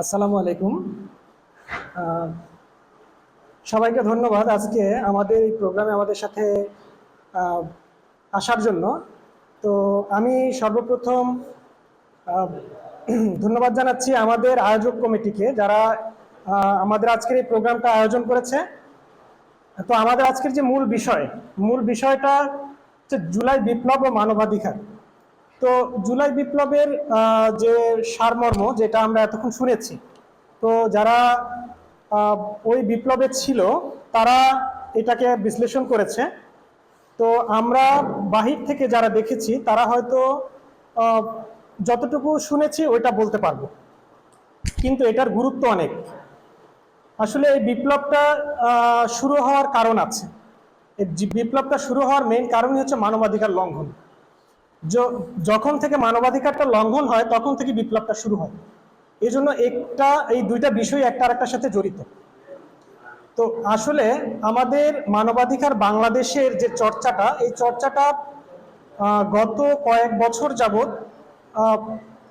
আসসালামু আলাইকুম। সবাইকে ধন্যবাদ আজকে আমাদের এই প্রোগ্রামে আমাদের সাথে আসার জন্য। তো আমি সর্বপ্রথম ধন্যবাদ জানাচ্ছি আমাদের আয়োজক কমিটিকে যারা আমাদের আজকের এই প্রোগ্রামটা আয়োজন করেছে। তো আমাদের আজকের যে মূল বিষয়, মূল বিষয়টা হচ্ছে জুলাই বিপ্লব ও মানবাধিকার। তো জুলাই বিপ্লবের যে সারমর্ম যেটা আমরা এতক্ষণ শুনেছি, তো যারা ওই বিপ্লবে ছিল, তারা এটাকে বিশ্লেষণ করেছে। তো আমরা বাহির থেকে যারা দেখেছি, তারা হয়তো যতটুকু শুনেছি, ওইটা বলতে পারব। কিন্তু এটার গুরুত্ব অনেক। আসলে এই বিপ্লবটা শুরু হওয়ার কারণ আছে। এই বিপ্লবটা শুরু হওয়ার মেইন কারণই হচ্ছে মানবাধিকার লঙ্ঘন। যখন থেকে মানবাধিকারটা লঙ্ঘন হয়, তখন থেকে বিপ্লবটা শুরু হয়। এই জন্য একটা, এই দুইটা বিষয় একটা আরেকটার সাথে জড়িত। তো আসলে আমাদের মানবাধিকার বাংলাদেশের যে চর্চাটা, এই চর্চাটা গত কয়েক বছর যাবৎ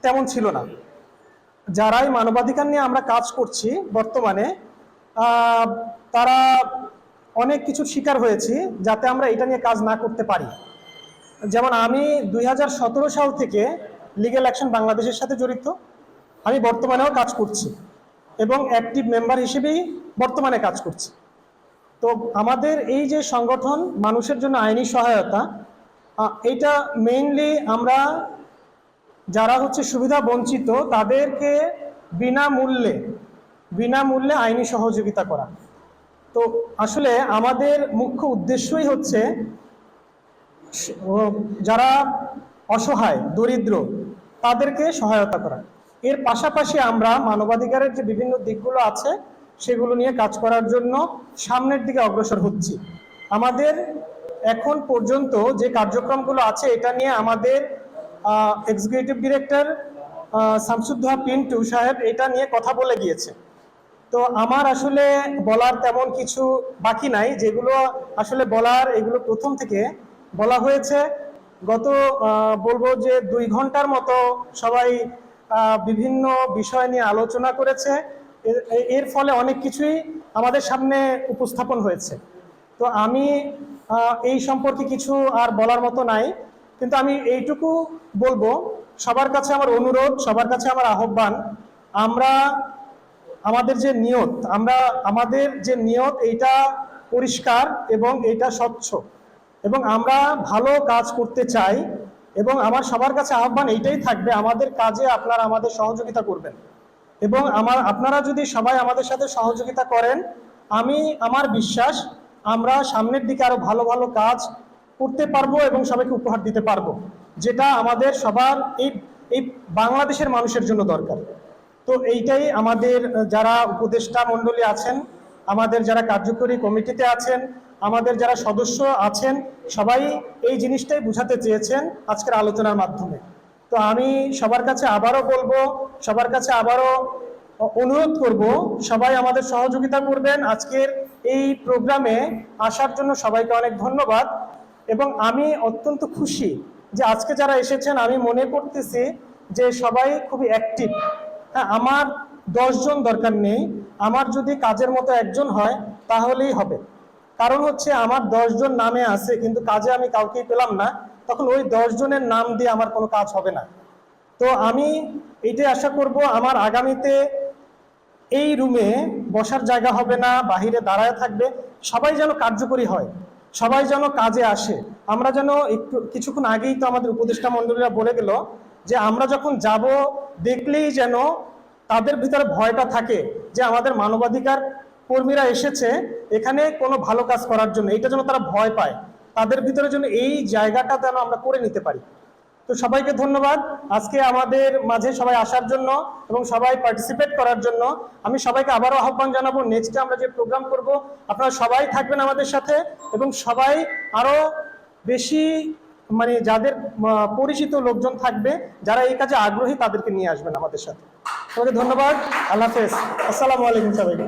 তেমন ছিল না। যারাই মানবাধিকার নিয়ে আমরা কাজ করছি বর্তমানে তারা অনেক কিছু শিকার হয়েছি যাতে আমরা এটা নিয়ে কাজ না করতে পারি। যেমন আমি দুই হাজার সতেরো সাল থেকে লিগ্যাল অ্যাকশন বাংলাদেশের সাথে জড়িত। আমি বর্তমানেও কাজ করছি এবং অ্যাক্টিভ মেম্বার হিসেবেই বর্তমানে কাজ করছি। তো আমাদের এই যে সংগঠন, মানুষের জন্য আইনি সহায়তা এইটা মেইনলি আমরা যারা হচ্ছে সুবিধা বঞ্চিত, তাদেরকে বিনামূল্যে বিনামূল্যে আইনি সহযোগিতা করা। তো আসলে আমাদের মুখ্য উদ্দেশ্যই হচ্ছে যারা অসহায়, দরিদ্র, তাদেরকে সহায়তা করা। এর পাশাপাশি আমরা মানবাধিকারের যে বিভিন্ন দিকগুলো আছে, সেগুলো নিয়ে কাজ করার জন্য সামনের দিকে অগ্রসর হচ্ছি। আমাদের এখন পর্যন্ত যে কার্যক্রমগুলো আছে, এটা নিয়ে আমাদের এক্সিকিউটিভ ডিরেক্টর শামসুদ্দোহা পিন্টু সাহেব এটা নিয়ে কথা বলে গিয়েছে। তো আমার আসলে বলার তেমন কিছু বাকি নাই। যেগুলো আসলে বলার, এগুলো প্রথম থেকে বলা হয়েছে। গত বলব যে দুই ঘণ্টার মতো সবাই বিভিন্ন বিষয় নিয়ে আলোচনা করেছে। এর- এর ফলে অনেক কিছুই আমাদের সামনে উপস্থাপন হয়েছে। তো আমি এই সম্পর্কে কিছু আর বলার মতো নাই। কিন্তু আমি এইটুকু বলব, সবার কাছে আমার অনুরোধ, সবার কাছে আমার আহ্বান, আমরা আমাদের যে নিয়ত, আমরা আমাদের যে নিয়ত, এইটা পরিষ্কার এবং এইটা স্বচ্ছ। এবং আমরা ভালো কাজ করতে চাই এবং আমার সবার কাছে আহ্বান এইটাই থাকবে, আমাদের কাজে আপনারা আমাদের সহযোগিতা করবেন। এবং আমার, আপনারা যদি সবাই আমাদের সাথে সহযোগিতা করেন, আমি, আমার বিশ্বাস আমরা সামনের দিকে আরও ভালো ভালো কাজ করতে পারব এবং সবাইকে উপহার দিতে পারব, যেটা আমাদের সবার, এই এই বাংলাদেশের মানুষের জন্য দরকার। তো এইটাই আমাদের, যারা উপদেষ্টা মণ্ডলী আছেন, আমাদের যারা কার্যকরী কমিটিতে আছেন আমাদের যারা সদস্য আছেন, সবাই এই জিনিসটাই বুঝাতে চেয়েছেন আজকের আলোচনার মাধ্যমে। তো আমি সবার কাছে আবারও বলব, সবার কাছে আবারও অনুরোধ করব, সবাই আমাদের সহযোগিতা করবেন আজকের এই প্রোগ্রামে। আসার জন্য সবাইকে অনেক ধন্যবাদ। এবং আমি অত্যন্ত খুশি যে আজকে যারা এসেছেন, আমি মনে করতেছি যে সবাই খুবই অ্যাক্টিভ হ্যাঁ আমার দশজন দরকার নেই। আমার যদি কাজের মতো একজন হয়, তাহলেই হবে। কারণ হচ্ছে আমার জন নামে আছে, কিন্তু কাজে আমি কাউকেই পেলাম না। তখন ওই জনের নাম দিয়ে আমার কোনো কাজ হবে না। তো আমি এইটাই আশা করব, আমার আগামীতে এই রুমে বসার জায়গা হবে না, বাহিরে দাঁড়ায় থাকবে। সবাই যেন কার্যকরী হয়, সবাই যেন কাজে আসে। আমরা যেন একটু, কিছুক্ষণ আগেই তো আমাদের উপদেষ্টা মণ্ডলীরা বলে গেল যে, আমরা যখন যাব, দেখলেই যেন তাদের ভিতরে ভয়টা থাকে যে, আমাদের মানবাধিকার কর্মীরা এসেছে এখানে কোনো ভালো কাজ করার জন্য এটা যেন তারা ভয় পায়, তাদের ভিতরে যেন এই জায়গাটা যেন আমরা করে নিতে পারি। তো সবাইকে ধন্যবাদ। আজকে আমাদের মাঝে সবাই আসার জন্য এবং সবাই পার্টিসিপেট করার জন্য। আমি সবাইকে আবারও আহ্বান জানাব নেক্সটে আমরা যে প্রোগ্রাম করব, আপনারা সবাই থাকবেন আমাদের সাথে এবং সবাই আরও বেশি মানে যাদের পরিচিত লোকজন থাকবে, যারা এই কাজে আগ্রহী তাদেরকে নিয়ে আসবেন আমাদের সাথে। সবাইকে ধন্যবাদ। আল্লাহ হাফেজ। আসসালামু আলাইকুম সবাইকে।